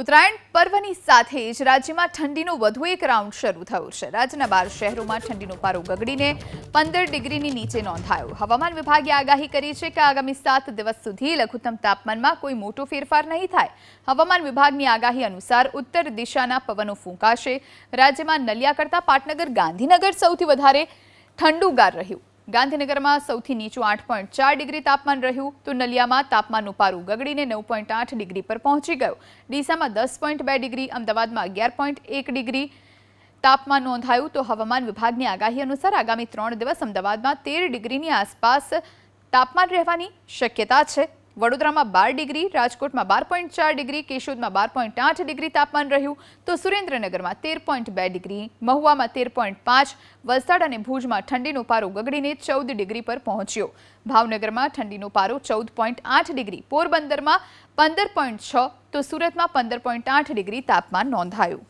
ઉત્તરાયણ પર્વની સાથે જ રાજ્યમાં ઠંડીનો વધુ એક રાઉન્ડ શરૂ થયો છે. રાજ્યના બાર શહેરોમાં ઠંડીનો પારો ગગડીને પંદર ડિગ્રીની નીચે નોંધાયો. હવામાન વિભાગે આગાહી કરી છે કે આગામી સાત દિવસ સુધી લઘુત્તમ તાપમાનમાં કોઈ મોટો ફેરફાર નહીં થાય. હવામાન વિભાગની આગાહી અનુસાર ઉત્તર દિશાના પવનો ફૂંકાશે. રાજ્યમાં નલિયા કરતાં પાટનગર ગાંધીનગર સૌથી વધારે ઠંડુગાર રહ્યું. ગાંધીનગરમાં સૌથી નીચું આઠ પોઈન્ટ ચાર ડિગ્રી તાપમાન રહ્યું તો નલિયામાં તાપમાનનું પારું ગગડીને નવ પોઈન્ટ આઠ ડિગ્રી પર પહોંચી ગયું. ડીસામાં દસ પોઈન્ટ બે ડિગ્રી, અમદાવાદમાં અગિયાર પોઈન્ટ એક ડિગ્રી તાપમાન નોંધાયું તો હવામાન વિભાગની આગાહી અનુસાર આગામી ત્રણ દિવસ અમદાવાદમાં તેર ડિગ્રીની આસપાસ તાપમાન રહેવાની શક્યતા છે. વડોદરામાં બાર ડિગ્રી, રાજકોટમાં બાર પોઈન્ટ ચાર ડિગ્રી, કેશોદમાં બાર પોઈન્ટ આઠ ડિગ્રી તાપમાન રહ્યું. તો સુરેન્દ્રનગરમાં તેર પોઈન્ટ બે ડિગ્રી, મહુવામાં તેર પોઈન્ટ પાંચ, વલસાડ અને ભુજમાં ઠંડીનો પારો ગગડીને ચૌદ ડિગ્રી પર પહોંચ્યો. ભાવનગરમાં ઠંડીનો પારો ચૌદ પોઈન્ટ આઠ ડિગ્રી, પોરબંદરમાં પંદર પોઈન્ટ છ, તો સુરતમાં પંદર પોઈન્ટ આઠ ડિગ્રી તાપમાન નોંધાયું.